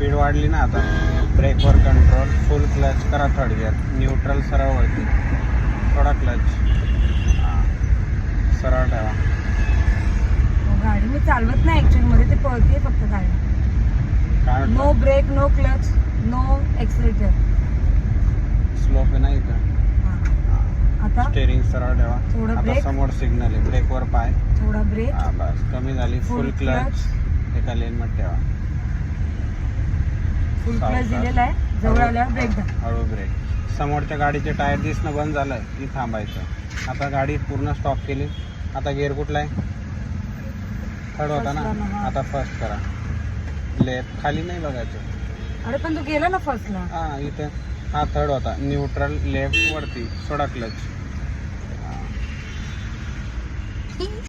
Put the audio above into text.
वाढली ना आता. ब्रेकवर कंट्रोल फुल क्लच करा थर्ड गिअर न्यूट्रल सरळ वरती. थोडा क्लच सरळ ठेवा. हो, गाडी मी चालवत नाही ऍक्च्युअली मध्ये ते पळते फक्त गाडी. No brake no clutch no accelerator slow पे नाही का आता? स्टेरिंग सरळ ठेवा. थोडं आता. समोर सिग्नल आहे. ब्रेकवर पाय. थोडा ब्रेक हा बस. कमी झाली. फुल क्लच एका लेन मध्ये ठेवा. क्लच दिलेला आहे. जवळ आल्यावर ब्रेक हळू ब्रेक समोरच्या गाडीचे टायर दिसणं बंद झालं की थांबायचं. आता गाडी पूर्ण स्टॉप केली. आता गिअर कुठला आहे? थर्ड होता ना? First ला ना. आता फर्स्ट करा. लेफ्ट खाली नाही बघायचं. अरे पण तू गेला ना फर्स्टला हा इथे. हा थर्ड होता. न्यूट्रल लेफ्ट वरती. सोडा क्लच